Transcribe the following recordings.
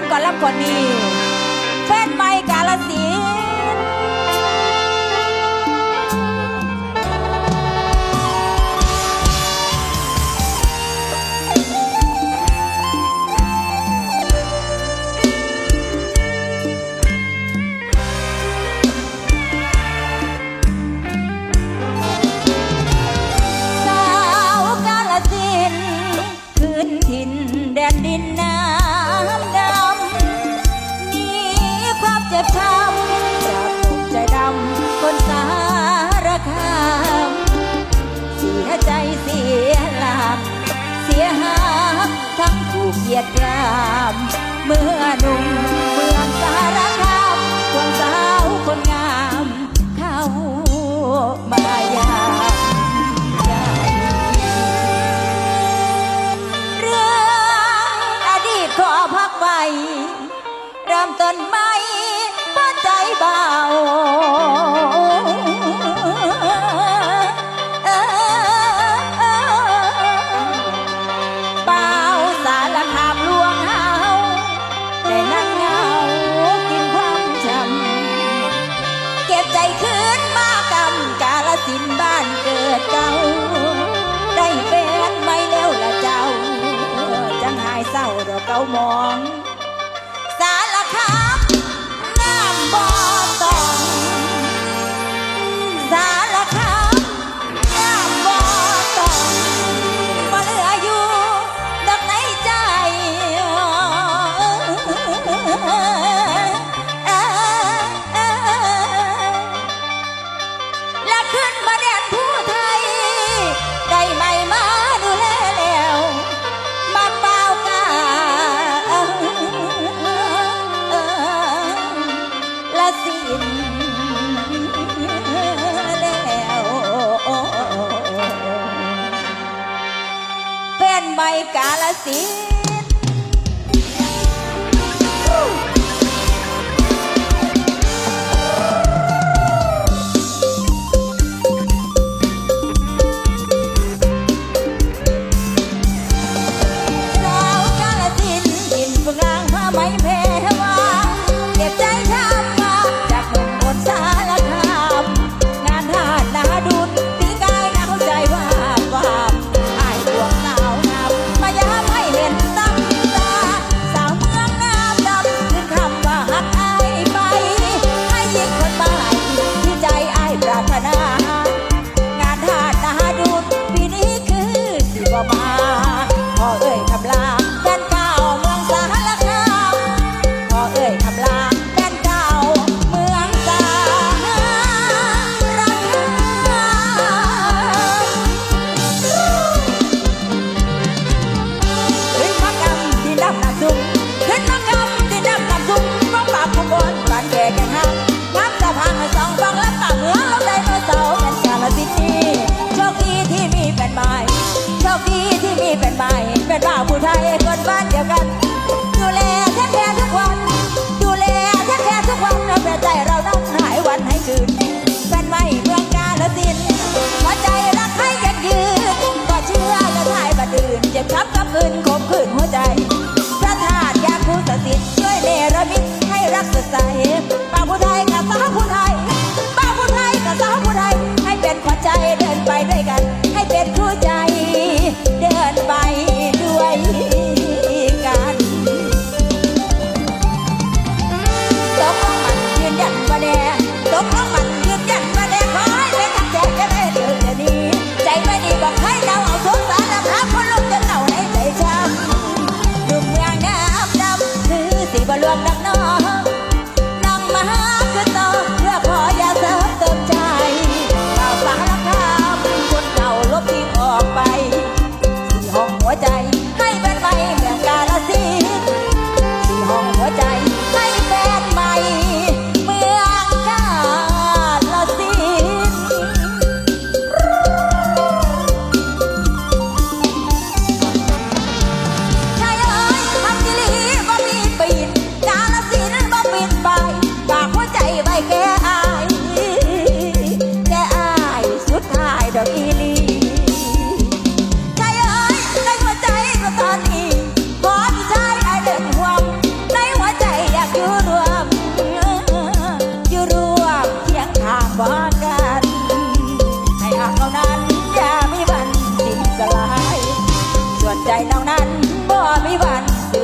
านก่อนรับก่อนนี้ คำปราบใจดำคนสารคามเสียใจเสียหลัก เสียหาทั้งผูกเหยียดกราม เมื่อนุ่มเมืองสารคามคนสาวคนงาม เข้ามายายาเรื่องอดีตขอพักไว้เริ่มต้นมา cầu mòn. 爱干了心。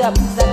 นั้